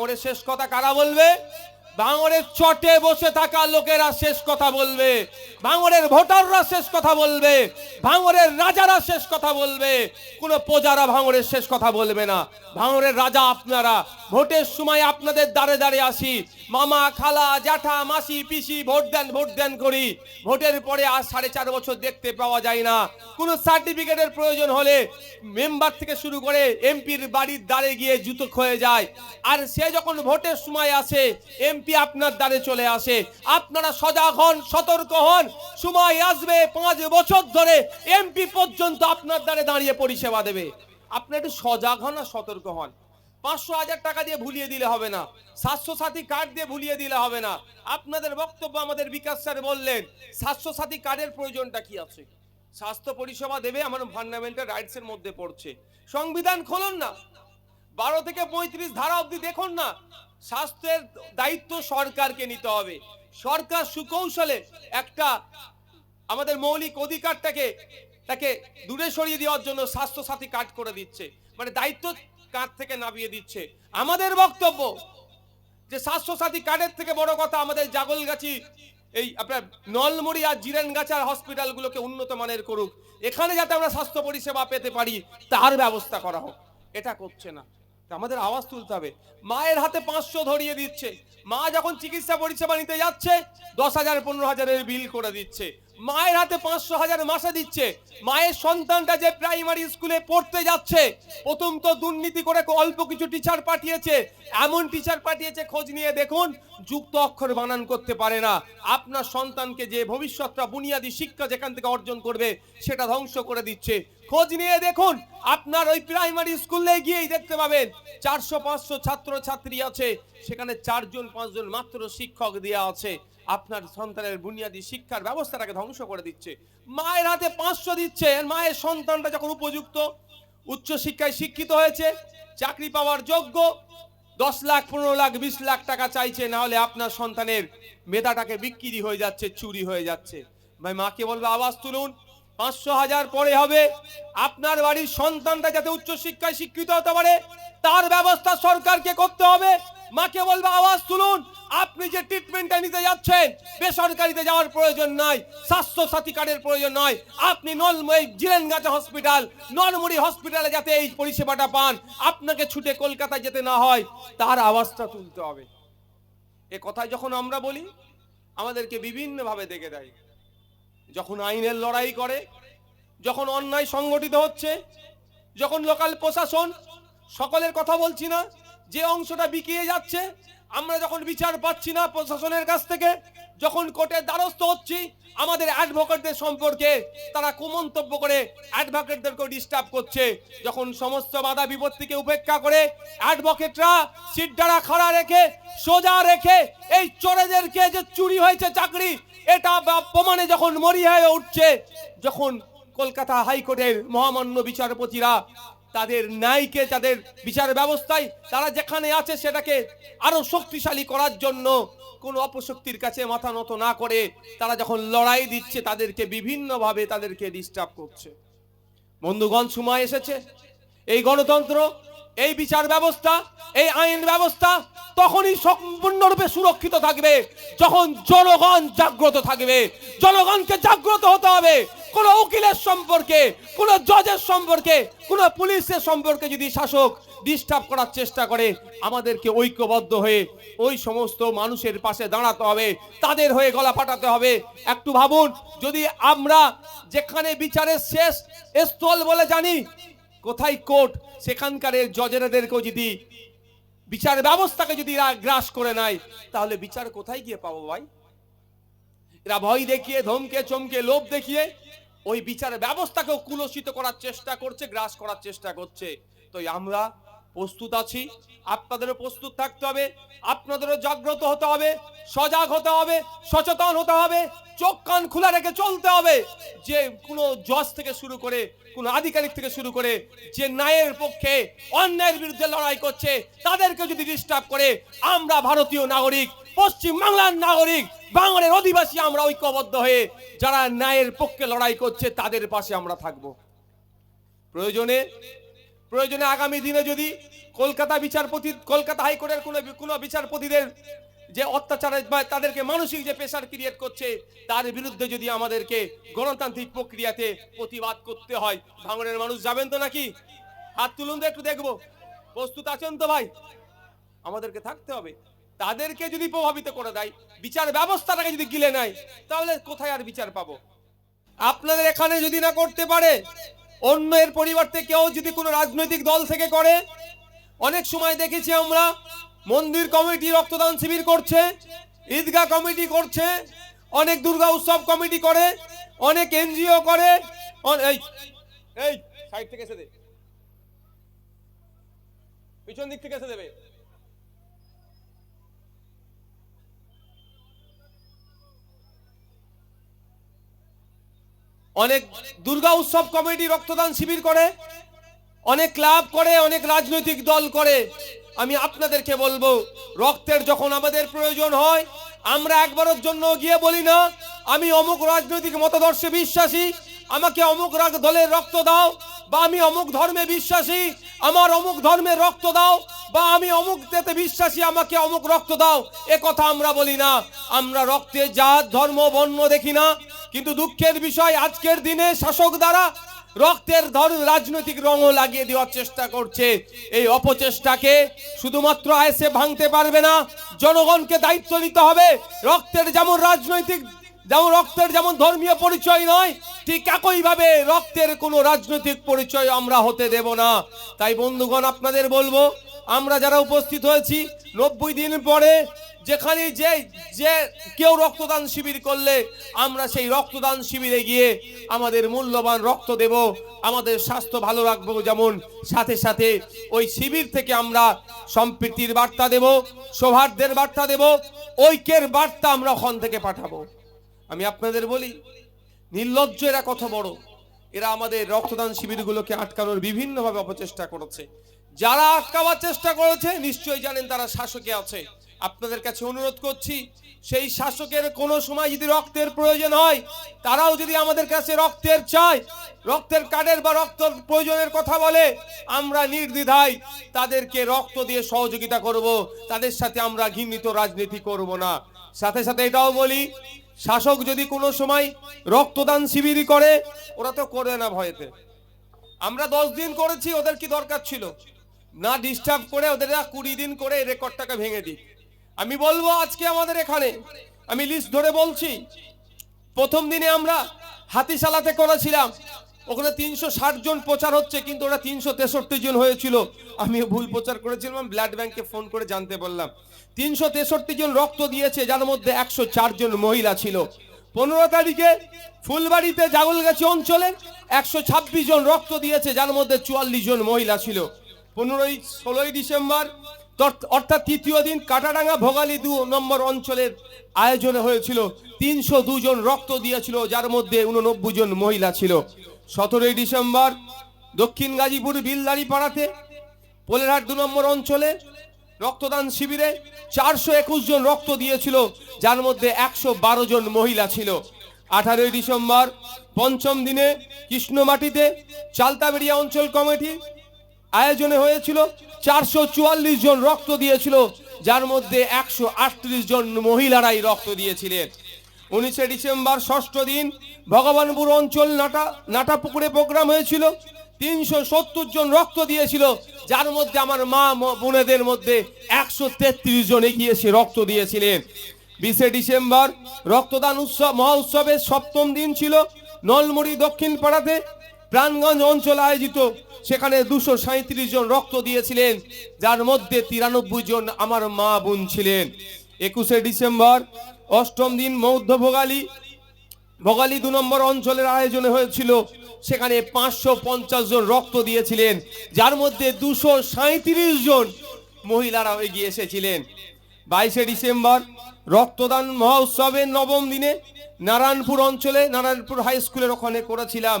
ভাঙড়ের শেষ কথা কারা বলবে? ভাঙড়ের চটে বসে থাকা লোকেরা শেষ কথা বলবে। ভাঙড়ের ভোটাররা শেষ কথা বলবে। ভাঙড়ের রাজারা শেষ কথা বলবে। কোনো প্রজারা ভাঙরের শেষ কথা বলবে না। ভাঙরের রাজা আপনারা। ভোটের সময় আপনাদের দাঁড়ে দ্বারে আসি। মামা, খালা, জ্যাঠা, মাসি, পিসি, ভোট দেন ভোট দেন করি। ভোটের পরে আর সাড়ে চার বছর দেখতে পাওয়া যায় না। কোনো সার্টিফিকেটের প্রয়োজন হলে মেম্বার থেকে শুরু করে এমপির বাড়ির দ্বারে গিয়ে জুতো ক্ষয়ে যায়। আর সে যখন ভোটের সময় আসে এমপি আপনার দ্বারে চলে আসে। আপনারা সজাগ হন, সতর্ক হন। সময় আসবে, পাঁচ বছর ধরে এমপি পর্যন্ত আপনার দ্বারে দাঁড়িয়ে পরিষেবা দেবে। আপনি একটু সজাগ হন আর সতর্ক হন। পাঁচশো হাজার টাকা দিয়ে ভুলিয়ে দিলে হবে না। স্বাস্থ্য সাথী কার্ড দিয়ে ভুলিয়ে দিলে হবে না। আপনাদের বক্তব্য আমাদের বিকাশ স্যার বললেন স্বাস্থ্য সাথী কার্ডের প্রয়োজনটা কি আছে? স্বাস্থ্য পরিষেবা দেবে আমার ফান্ডামেন্টাল রাইটস এর মধ্যে পড়ছে। সংবিধান খুলুন না। বারো থেকে পঁয়ত্রিশ ধারা অব্দি দেখুন না, স্বাস্থ্যের দায়িত্ব সরকারকে নিতে হবে। সরকার সুকৌশলে একটা আমাদের মৌলিক অধিকারটাকে, তাকে দূরে সরিয়ে দেওয়ার জন্য স্বাস্থ্য সাথী কার্ড করে দিচ্ছে। মানে দায়িত্ব কাঁধ থেকে নামিয়ে দিচ্ছে। আমাদের বক্তব্য যে স্বাস্থ্য সাথী কার্ডের থেকে বড় কথা, আমাদের জাগলগাছি, এই আপনার নলমুড়ি আর জিরেনগাছার হসপিটালগুলোকে উন্নত মানের করুক। এখানে যাতে আমরা স্বাস্থ্য পরিষেবা পেতে পারি, তার ব্যবস্থা করা হোক। এটা করছে না। আমাদের আওয়াজ তুলতে হবে। মায়ের হাতে পাঁচশো ধরিয়ে দিচ্ছে। মা যখন চিকিৎসা পরিষেবা নিতে যাচ্ছে, দশ হাজার, পনেরো হাজারের বিল করে দিচ্ছে। মায়ের হাতে পাঁচশো হাজার মাসে দিচ্ছে। মায়ের সন্তানটা যে প্রাইমারি স্কুলে পড়তে যাচ্ছে, প্রথম তো দুর্নীতি করে অল্প কিছু টিচার পাঠিয়েছে। এমন টিচার পাঠিয়েছে, খোঁজ নিয়ে দেখুন, যুক্ত অক্ষর বানান করতে পারে না। আপনার সন্তানকে যে ভবিষ্যৎটা বুনিয়াদী শিক্ষা যেখান থেকে অর্জন করবে, সেটা ধ্বংস করে দিচ্ছে। খোঁজ নিয়ে দেখুন, আপনার ওই প্রাইমারি স্কুলে গিয়েই দেখতে পাবেন চারশো, পাঁচশো ছাত্র ছাত্রী আছে। সেখানে চারজন, পাঁচজন মাত্র শিক্ষক দেওয়া আছে। আপনার সন্তানের বুনিয়াদী শিক্ষার ব্যবস্থাটাকে ধ্বংস করে দিচ্ছে। মায়ের হাতে পাঁচশো দিচ্ছে। মায়ের সন্তানটা যখন উপযুক্ত উচ্চ শিক্ষায় শিক্ষিত হয়েছে, চাকরি পাওয়ার যোগ্য, দশ লাখ, পনেরো লাখ, বিশ লাখ টাকা চাইছে, না হলে আপনার সন্তানের মেধাটাকে বিক্রি হয়ে যাচ্ছে, চুরি হয়ে যাচ্ছে। ভাই, মাকে বলবে, আওয়াজ তুলুন। পাঁচশো হাজার পরে হবে। আপনার বাড়ির সন্তানটা যাতে উচ্চ শিক্ষায় শিক্ষিত হতে পারে, তার ব্যবস্থা সরকারকে করতে হবে। মাকে বলবে, আওয়াজ তুলুন। আপনি যে ট্রিটমেন্টটা নিতে যাচ্ছেন, বেসরকারিতে যাওয়ার প্রয়োজন নয় স্বাস্থ্য সাথী কার্ডের প্রয়োজন নয় আপনি নলময় জিরেনগাছা হসপিটাল নলমুড়ি হসপিটালে যাতে এই পরিষেবাটা পান। আপনাকে ছুটে কলকাতায় যেতে না হয়, তার আওয়াজটা তুলতে হবে। এ কথায় যখন আমরা বলি, আমাদেরকে বিভিন্নভাবে দেখে দেয়। যখন আইনের লড়াই করে, যখন অন্যায় সংগঠিত হচ্ছে, যখন লোকাল প্রশাসন, সকলের কথা বলছি না, যে অংশটা বিকিয়ে যাচ্ছে আমরা যখন বিচার পাচ্ছি না প্রশাসনের কাছ থেকে, যখন কোর্টের দ্বারস্থ হচ্ছি, আমাদের অ্যাডভোকেটদের সম্পর্কে তারা কুমন্তব্য করে অ্যাডভোকেটদেরকে ডিস্টার্ব করছে। যখন সমস্ত বাধা বিপত্তিকে উপেক্ষা করে অ্যাডভোকেটরা সিটডারা খাড়া রেখে, সোজা রেখে এই চোরেদেরকে যে চুরি হয়েছে চাকরি, এটা প্রমাণে যখন মরি হয়ে উঠছে, যখন কলকাতা হাইকোর্টের মহামান্য বিচারপতিরা তাদের ন্যায়কে, তাদের বিচার ব্যবস্থায় তারা যেখানে আছে সেটাকে আরও শক্তিশালী করার জন্য কোন অপশক্তির কাছে মাথা নত না করে তারা যখন লড়াই দিচ্ছে, তাদেরকে বিভিন্নভাবে তাদেরকে ডিস্টার্ব করছে। বন্ধুগণ, সময় এসেছে। এই গণতন্ত্র, এই বিচার ব্যবস্থা, এই আইন ব্যবস্থা তখনই সম্পূর্ণরূপে সুরক্ষিত থাকবে। যখন জনগণ জাগ্রত থাকবে, জনগণকে জাগ্রত হতে হবে। কোন উকিলের সম্পর্কে, কোন জজের সম্পর্কে, কোন পুলিশের সম্পর্কে যদি শাসক ডিস্টার্ব করার চেষ্টা করে, আমাদেরকে ঐক্যবদ্ধ হয়ে ওই সমস্ত মানুষের পাশে দাঁড়াতে হবে, তাদের হয়ে গলা ফাটাতে হবে। একটু ভাবুন, যদি আমরা যেখানে বিচারের শেষ স্থল বলে জানি, কোথায় কোর্ট, সেখানকার জজেরাদেরকেও যদি বিচার ব্যবস্থাকে যদি গ্রাস করে নেয়, তাহলে বিচার কোথায় গিয়ে পাবো ভাই? এরা ভয় দেখিয়ে, ধমকে, চমকে, লোভ দেখিয়ে ওই বিচার ব্যবস্থাকেও কুলসিত করার চেষ্টা করছে, গ্রাস করার চেষ্টা করছে। তো আমরা প্রস্তুত আছি। আপনাদেরও প্রস্তুত থাকতে হবে, আপনাদেরও জাগ্রত হতে হবে, সজাগ হতে হবে, সচেতন হতে হবে, চোখ কান খোলা রেখে চলতে হবে। যে কোনো জজ থেকে শুরু করে, কোনো আধিকারিক থেকে শুরু করে, যে ন্যায়ের পক্ষে অন্যায়ের বিরুদ্ধে লড়াই করছে, তাদেরকে যদি ডিস্টার্ব করে, আমরা ভারতীয় নাগরিক পশ্চিম বাংলার নাগরিক, বাংলার অধিবাসী আমরা ঐক্যবদ্ধ হয়ে যারা ন্যায়ের পক্ষে লড়াই করছে, তাদের পাশে আমরা থাকব। প্রয়োজনে প্রয়োজনে আগামী দিনে যদি কলকাতা বিচারপতি, কলকাতা হাইকোর্টের কোনো কোনো বিচারপতিদের যে অত্যাচার বা তাদেরকে মানসিক যে প্রেশার ক্রিয়েট করছে, তার বিরুদ্ধে যদি আমাদেরকে গণতান্ত্রিক প্রক্রিয়াতে প্রতিবাদ করতে হয় ভাঙনের মানুষ যাবেন তো নাকি? হাত তুলুন তো একটু দেখব। প্রস্তুত আছেন তো ভাই? আমাদেরকে থাকতে হবে। তাদেরকে যদি প্রভাবিত করে দেয়, বিচার ব্যবস্থাটাকে যদি গিলে নেয়, তাহলে কোথায় আর বিচার পাবো? আপনাদের এখানে যদি না করতে পারে অন্য এর পরিবর্তে কেউ যদি কোনো রাজনৈতিক দল থেকে করে, অনেক সময় দেখেছি আমরা, মন্দির কমিটি রক্তদান শিবির করছে, ঈদগাহ কমিটি করছে, অনেক দুর্গা উৎসব কমিটি করে, অনেক এনজিও করে এই এই, সাইড থেকে এসে দে। পিছন দিক থেকে এসে দেবে। অনেক দুর্গা উৎসব কমিটি রক্তদান শিবির করে, অনেক ক্লাব করে, অনেক রাজনৈতিক দল করে। আমি আপনাদেরকে বলব, রক্তের যখন আমাদের প্রয়োজন হয়, আমরা একবারের জন্য গিয়ে বলি না, আমি অমুক রাজনৈতিক মতাদর্শে বিশ্বাসী, আমাকে অমুক দলের রক্ত দাও, বা আমি অমুক ধর্মে বিশ্বাসী, আমার অমুক ধর্মের রক্ত দাও বা আমি অমুক তেতে বিশ্বাসী, আমাকে অমুক রক্ত দাও। এ কথা আমরা বলি না। আমরা রক্তে জাত, ধর্ম, বর্ণ দেখি না। কিন্তু দুঃখের বিষয়, আজকের দিনে শাসক দ্বারা রক্তের ধর রাজনৈতিক রঙও লাগিয়ে দেওয়ার চেষ্টা করছে। এই অপচেষ্টাকে শুধুমাত্র আইসে ভাঙতে পারবে না, জনগণকে দায়িত্ব নিতে হবে। রক্তের যেমন রাজনৈতিক যেমন রক্তের যেমন ধর্মীয় পরিচয় নয়, ঠিক একইভাবে রক্তের কোনো রাজনৈতিক পরিচয় আমরা হতে দেব না। তাই বন্ধুগণ, আপনাদের বলব, আমরা যারা উপস্থিত হয়েছি, নব্বই দিন পরে যেখানে যে যে কেউ রক্তদান শিবির করলে, আমরা সেই রক্তদান শিবিরে গিয়ে আমাদের মূল্যবান রক্ত দেব, আমাদের স্বাস্থ্য ভালো রাখব যেমন। সাথে সাথে ওই শিবির থেকে আমরা সম্প্রীতির বার্তা দেব, সৌহার্দ্যের বার্তা দেব, ঐক্যের বার্তা আমরা ওখান থেকে পাঠাবো। আমি আপনাদের বলি, নির্লজ্জ এরা কত বড়। এরা আমাদের রক্তদান শিবিরগুলোকে আটকানোর বিভিন্নভাবে অপচেষ্টা করেছে। যারা আটকাবার চেষ্টা করেছে, নিশ্চয়ই জানেন তারা শাসকে আছে। আপনাদের কাছে অনুরোধ করছি, সেই শাসকের কোনো সময় যদি রক্তের প্রয়োজন হয়, তারাও যদি আমাদের কাছে রক্তের চায়, রক্তের কার্ডের বা রক্ত প্রয়োজনের কথা বলে, আমরা নির্দ্বিধায় তাদেরকে রক্ত দিয়ে সহযোগিতা করব। তাদের সাথে আমরা ঘৃণিত রাজনীতি করব না। সাথে সাথে এটাও বলি শাসক যদি কোনো সময় রক্তদান শিবিরই করে, ওরা তো করে না ভয়েতে। আমরা দশ দিন করেছি, ওদের কি দরকার ছিল? না ডিস্টার্ব করে ওদের কুড়ি দিন করে রেকর্ডটাকে ভেঙে দিই আমি বলব আজকে আমাদের এখানে, আমি লিস্ট ধরে বলছি, প্রথম দিনে আমরা হাতিশালাতে করেছিলাম, ওখানে তিনশো ষাট জন প্রচার হচ্ছে, কিন্তু ওরা তিনশো তেষট্টি জন হয়েছিল। আমিও ভুল প্রচার করেছিলাম ব্লাড ব্যাংকে ফোন করে জানতে বললাম তিনশো তেষট্টি জন রক্ত দিয়েছে, যার মধ্যে একশো চার জন মহিলা ছিল। পনেরো তারিখে ফুলবাড়িতে জাগলগাছি অঞ্চলে একশো ছাব্বিশ জন রক্ত দিয়েছে, যার মধ্যে চুয়াল্লিশ জন মহিলা ছিল। পনেরোই, ষোলোই ডিসেম্বর অর্থাৎ তৃতীয় দিন কাটাডাঙ্গা ভোগালী দু নম্বর অঞ্চলের আয়োজনে হয়েছিল। তিনশো দুজন রক্ত দিয়েছিল, যার মধ্যে উননব্বই জন মহিলা ছিল। সতেরোই ডিসেম্বর, দক্ষিণ গাজীপুর বিলদারি পাড়াতে পোলেরহাট দু নম্বর অঞ্চলে রক্তদান শিবিরে চারশো একুশ জন রক্ত দিয়েছিল, যার মধ্যে একশো বারো জন মহিলা ছিল। আঠারোই ডিসেম্বর, পঞ্চম দিনে কৃষ্ণমাটিতে চালতাবেড়িয়া অঞ্চল কমিটি আয়োজনে হয়েছিল, চারশো চুয়াল্লিশ জন রক্ত দিয়েছিল, যার মধ্যে একশো আটত্রিশ জন মহিলারাই রক্ত দিয়েছিলেন। উনিশে ডিসেম্বর ষষ্ঠ দিন ভগবানপুর অঞ্চল নাটা নাটাপুকুরে প্রোগ্রাম হয়েছিল। তিনশো সত্তর জন রক্ত দিয়েছিল, যার মধ্যে আমার মা বোনেদের মধ্যে একশো তেত্রিশ জন এগিয়ে এসে রক্ত দিয়েছিলেন। বিশে ডিসেম্বর রক্তদান উৎসব, মহা উৎসবের সপ্তম দিন ছিল। নলমুড়ি দক্ষিণ পাড়াতে প্রাণগঞ্জ অঞ্চল আয়োজিত, সেখানে দুশো সাঁত্রিশ জন রক্ত দিয়েছিলেন, যার মধ্যে তিরানব্বই জন আমার মা বোন ছিলেন। একুশে ডিসেম্বর অষ্টম দিন মধ্য ভোগালী ভোগালী দু নম্বর অঞ্চলের আয়োজনে হয়েছিল। সেখানে পাঁচশো পঞ্চাশ জন রক্ত দিয়েছিলেন, যার মধ্যে দুশো জন মহিলারা এগিয়ে এসেছিলেন। বাইশে ডিসেম্বর রক্তদান মহোৎসবের নবম দিনে নারায়ণপুর অঞ্চলে, নারায়ণপুর হাই স্কুলের ওখানে করেছিলাম।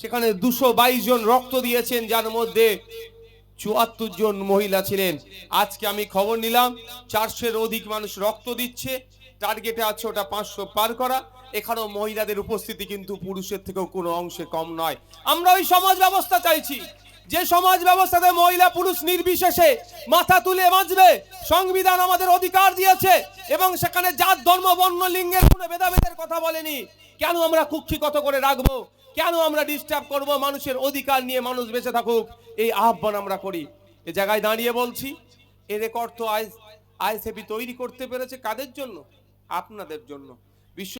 সেখানে দুশো জন রক্ত দিয়েছেন, যার মধ্যে চুয়াত্তর জন মহিলা ছিলেন। আজকে আমি খবর নিলাম, চারশোর অধিক মানুষ রক্ত দিচ্ছে, টার্গেটে আছে ওটা পাঁচশো পার করা। এখানেও মহিলাদের উপস্থিতি কিন্তু পুরুষের থেকেও কোনো অংশে কম নয়। আমরা ওই সমাজ ব্যবস্থা চাইছি। যে সমাজ ব্যবস্থাতে মহিলা পুরুষ নির্বিশেষে মাথা তুলে বাঁচবে, সংবিধান আমাদের অধিকার দিয়েছে এবং সেখানে জাত, ধর্ম, বর্ণ, লিঙ্গের কোনো ভেদাভেদের কথা বলেনি। কেন আমরা কুক্ষিগত করে রাখব? কেন আমরা ডিস্টার্ব করব মানুষের অধিকার নিয়ে মানুষ বেঁচে থাকুক? এই আহ্বান আমরা করি। এ জায়গায় দাঁড়িয়ে বলছি, এ রেকর্ড তো আই আইএসএবি তৈরি করতে পেরেছে কাদের জন্য? আপনাদের জন্য। বিশ্ব